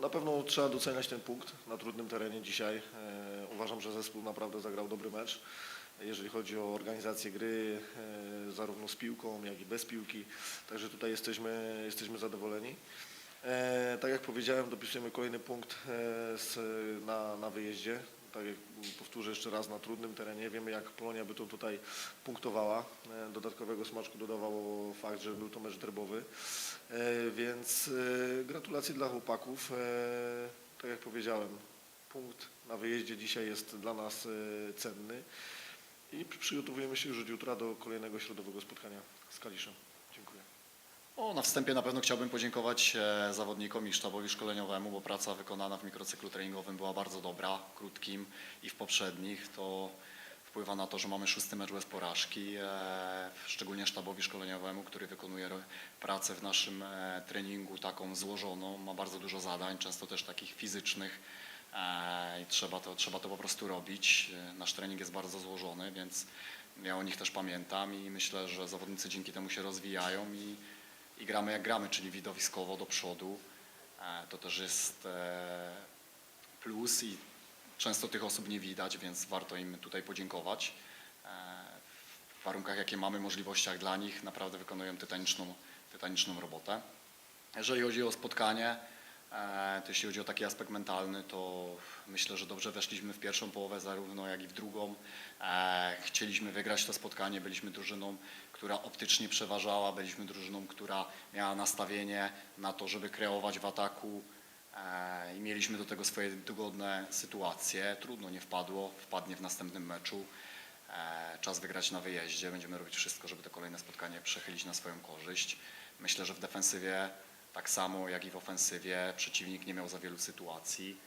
Na pewno trzeba doceniać ten punkt na trudnym terenie dzisiaj. E, uważam, że zespół naprawdę zagrał dobry mecz, jeżeli chodzi o organizację gry, e, zarówno z piłką, jak i bez piłki. Także tutaj jesteśmy, jesteśmy zadowoleni. E, tak jak powiedziałem, dopisujemy kolejny punkt na, na wyjeździe. Tak jak powtórzę jeszcze raz, na trudnym terenie. Wiemy, jak Polonia by to tutaj punktowała. Dodatkowego smaczku dodawało fakt, że był to mecz derbowy. E, Więc e, gratulacje dla chłopaków. E, Tak jak powiedziałem, punkt na wyjeździe dzisiaj jest dla nas cenny i przygotowujemy się już od jutra do kolejnego środowego spotkania z Kaliszem. Dziękuję. O, na wstępie na pewno chciałbym podziękować zawodnikom i sztabowi szkoleniowemu, bo praca wykonana w mikrocyklu treningowym była bardzo dobra, krótkim i w poprzednich. To wpływa na to, że mamy szósty mecz bez porażki, e, szczególnie sztabowi szkoleniowemu, który wykonuje pracę w naszym e, treningu taką złożoną, ma bardzo dużo zadań, często też takich fizycznych e, i trzeba to, trzeba to po prostu robić. Nasz trening jest bardzo złożony, więc ja o nich też pamiętam i myślę, że zawodnicy dzięki temu się rozwijają i i gramy jak gramy, czyli widowiskowo do przodu. To też jest plus i często tych osób nie widać, więc warto im tutaj podziękować. E, W warunkach, jakie mamy, możliwościach dla nich, naprawdę wykonują tytaniczną, tytaniczną robotę. Jeżeli chodzi o spotkanie, e, to jeśli chodzi o taki aspekt mentalny, to myślę, że dobrze weszliśmy w pierwszą połowę zarówno jak i w drugą. E, Chcieliśmy wygrać to spotkanie, byliśmy drużyną, która optycznie przeważała, byliśmy drużyną, która miała nastawienie na to, żeby kreować w ataku i mieliśmy do tego swoje dogodne sytuacje. Trudno nie wpadło, wpadnie w następnym meczu. E, Czas wygrać na wyjeździe. Będziemy robić wszystko, żeby to kolejne spotkanie przechylić na swoją korzyść. Myślę, że w defensywie tak samo jak i w ofensywie przeciwnik nie miał za wielu sytuacji.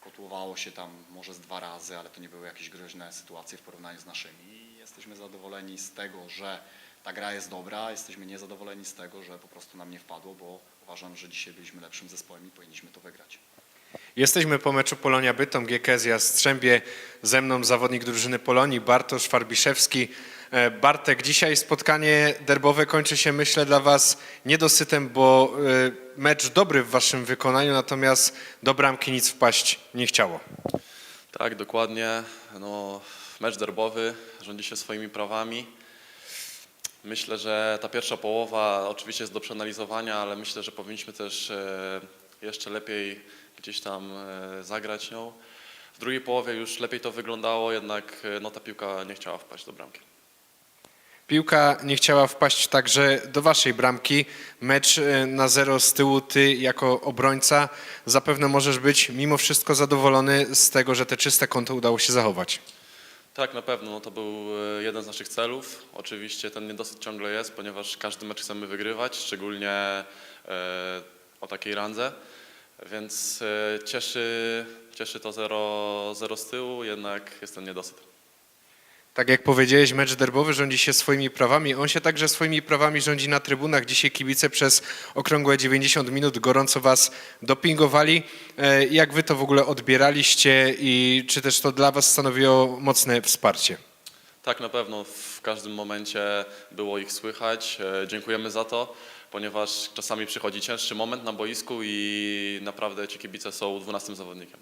Kotłowało się tam może z dwa razy, ale to nie były jakieś groźne sytuacje w porównaniu z naszymi. I jesteśmy zadowoleni z tego, że ta gra jest dobra. Jesteśmy niezadowoleni z tego, że po prostu nam nie wpadło, bo uważam, że dzisiaj byliśmy lepszym zespołem i powinniśmy to wygrać. Jesteśmy po meczu Polonia Bytom, GKS Jastrzębie. Ze mną zawodnik drużyny Polonii Bartosz Farbiszewski. E, Bartek, dzisiaj spotkanie derbowe kończy się myślę dla Was niedosytem, bo e, mecz dobry w Waszym wykonaniu, natomiast do bramki nic wpaść nie chciało. Tak, dokładnie. No, mecz derbowy rządzi się swoimi prawami. Myślę, że ta pierwsza połowa oczywiście jest do przeanalizowania, ale myślę, że powinniśmy też e, jeszcze lepiej gdzieś tam e, zagrać nią. W drugiej połowie już lepiej to wyglądało, jednak e, no, ta piłka nie chciała wpaść do bramki. Piłka nie chciała wpaść także do Waszej bramki. Mecz na zero z tyłu, Ty jako obrońca zapewne możesz być mimo wszystko zadowolony z tego, że te czyste konto udało się zachować. Tak, na pewno. No, to był e, jeden z naszych celów. Oczywiście ten niedosyt ciągle jest, ponieważ każdy mecz chcemy wygrywać, szczególnie e, o takiej randze. Więc e, cieszy, cieszy to 0, 0 z tyłu, jednak jest ten niedosyt. Tak jak powiedziałeś, mecz derbowy rządzi się swoimi prawami. On się także swoimi prawami rządzi na trybunach. Dzisiaj kibice przez okrągłe 90 minut gorąco was dopingowali. E, Jak wy to w ogóle odbieraliście i czy też to dla was stanowiło mocne wsparcie? Tak, na pewno w każdym momencie było ich słychać. E, Dziękujemy za to, ponieważ czasami przychodzi cięższy moment na boisku i naprawdę ci kibice są 12 zawodnikiem.